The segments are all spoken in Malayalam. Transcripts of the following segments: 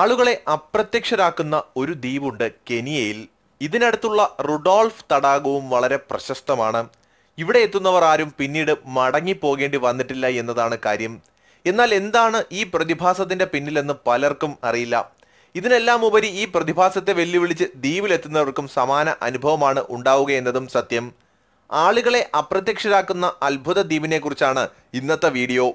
ആളുകളെ അപ്രത്യക്ഷരാക്കുന്ന ഒരു ദ്വീപുണ്ട് കെനിയയിൽ. ഇതിനടുത്തുള്ള റുഡോൾഫ് തടാകവും വളരെ പ്രശസ്തമാണ്. ഇവിടെ എത്തുന്നവർ ആരും പിന്നീട് മടങ്ങിപ്പോകേണ്ടി വന്നിട്ടില്ല എന്നതാണ് കാര്യം. എന്നാൽ എന്താണ് ഈ പ്രതിഭാസത്തിന്റെ പിന്നിലെന്ന് പലർക്കും അറിയില്ല. ഇതിനെല്ലാം ഉപരി ഈ പ്രതിഭാസത്തെ വെല്ലുവിളിച്ച് ദ്വീപിലെത്തുന്നവർക്കും സമാന അനുഭവമാണ് ഉണ്ടാവുക എന്നതും സത്യം. ആളുകളെ അപ്രത്യക്ഷരാക്കുന്ന അത്ഭുത ദ്വീപിനെ കുറിച്ചാണ് ഇന്നത്തെ വീഡിയോ.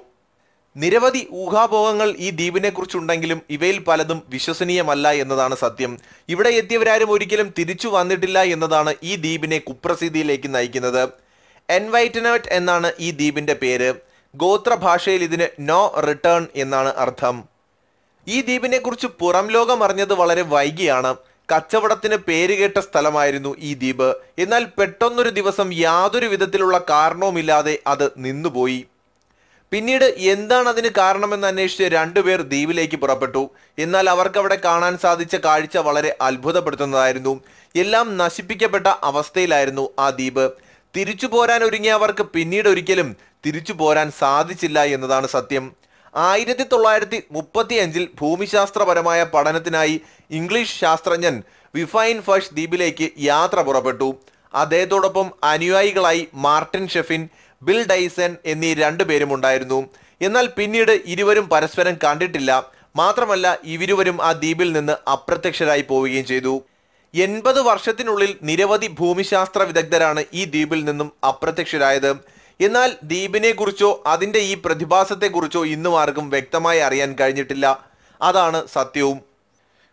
നിരവധി ഊഹാപോഹങ്ങൾ ഈ ദ്വീപിനെ കുറിച്ചുണ്ടെങ്കിലും ഇവയിൽ പലതും വിശ്വസനീയമല്ല എന്നതാണ് സത്യം. ഇവിടെ എത്തിയവരാരും ഒരിക്കലും തിരിച്ചു വന്നിട്ടില്ല എന്നതാണ് ഈ ദ്വീപിനെ കുപ്രസിദ്ധിയിലേക്ക് നയിക്കുന്നത്. എൻവൈറ്റനവറ്റ് എന്നാണ് ഈ ദ്വീപിന്റെ പേര്. ഗോത്ര ഭാഷയിൽ ഇതിന് നോ റിട്ടേൺ എന്നാണ് അർത്ഥം. ഈ ദ്വീപിനെക്കുറിച്ച് പുറം ലോകം അറിഞ്ഞത് വളരെ വൈകിയാണ്. കച്ചവടത്തിന് പേരുകേട്ട സ്ഥലമായിരുന്നു ഈ ദ്വീപ്. എന്നാൽ പെട്ടെന്നൊരു ദിവസം യാതൊരു വിധത്തിലുള്ള കാരണവുമില്ലാതെ അത് നിന്നുപോയി. പിന്നീട് എന്താണ് അതിന് കാരണമെന്ന് അന്വേഷിച്ച് രണ്ടുപേർ ദ്വീപിലേക്ക് പുറപ്പെട്ടു. എന്നാൽ അവർക്ക് അവിടെ കാണാൻ സാധിച്ച കാഴ്ച വളരെ അത്ഭുതപ്പെടുത്തുന്നതായിരുന്നു. എല്ലാം നശിപ്പിക്കപ്പെട്ട അവസ്ഥയിലായിരുന്നു ആ ദ്വീപ്. തിരിച്ചു പോരാൻ ഒരുങ്ങിയ അവർക്ക് പിന്നീട് ഒരിക്കലും തിരിച്ചു പോരാൻ സാധിച്ചില്ല എന്നതാണ് സത്യം. ആയിരത്തി തൊള്ളായിരത്തി മുപ്പത്തി അഞ്ചിൽ ഭൂമിശാസ്ത്രപരമായ പഠനത്തിനായി ഇംഗ്ലീഷ് ശാസ്ത്രജ്ഞൻ വിഫൈൻ ഫഷ് ദ്വീപിലേക്ക് യാത്ര പുറപ്പെട്ടു. അദ്ദേഹത്തോടൊപ്പം അനുയായികളായി മാർട്ടിൻ ഷെഫിൻ ബിൽ ഡൈസൺ എന്നീ രണ്ടു പേരും ഉണ്ടായിരുന്നു. എന്നാൽ പിന്നീട് ഇരുവരും പരസ്പരം കണ്ടിട്ടില്ല. മാത്രമല്ല ഇവരുവരും ആ ദ്വീപിൽ നിന്ന് അപ്രത്യക്ഷരായി പോവുകയും ചെയ്തു. എൺപത് വർഷത്തിനുള്ളിൽ നിരവധി ഭൂമിശാസ്ത്ര വിദഗ്ധരാണ് ഈ ദ്വീപിൽ നിന്നും അപ്രത്യക്ഷരായത്. എന്നാൽ ദ്വീപിനെ കുറിച്ചോ അതിന്റെ ഈ പ്രതിഭാസത്തെക്കുറിച്ചോ ഇന്നും ആർക്കും വ്യക്തമായി അറിയാൻ കഴിഞ്ഞിട്ടില്ല. അതാണ് സത്യവും.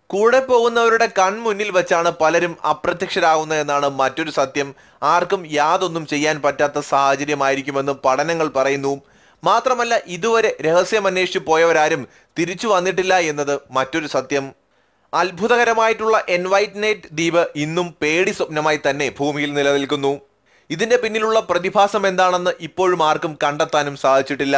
കൂടെ പോകുന്നവരുടെ കൺമുന്നിൽ വെച്ചാണ് പലരും അപ്രത്യക്ഷരാകുന്നതെന്നാണ് മറ്റൊരു സത്യം. ആർക്കും യാതൊന്നും ചെയ്യാൻ പറ്റാത്ത സാഹചര്യമായിരിക്കുമെന്ന് പഠനങ്ങൾ പറയുന്നു. മാത്രമല്ല ഇതുവരെ രഹസ്യം അന്വേഷിച്ചു പോയവരാരും തിരിച്ചു വന്നിട്ടില്ല എന്നത് മറ്റൊരു സത്യം. അത്ഭുതകരമായിട്ടുള്ള എൻവൈറ്റ്നേറ്റ് ദ്വീപ് ഇന്നും പേടി സ്വപ്നമായി തന്നെ ഭൂമിയിൽ നിലനിൽക്കുന്നു. ഇതിന്റെ പിന്നിലുള്ള പ്രതിഭാസം എന്താണെന്ന് ഇപ്പോഴും ആർക്കും കണ്ടെത്താനും സാധിച്ചിട്ടില്ല.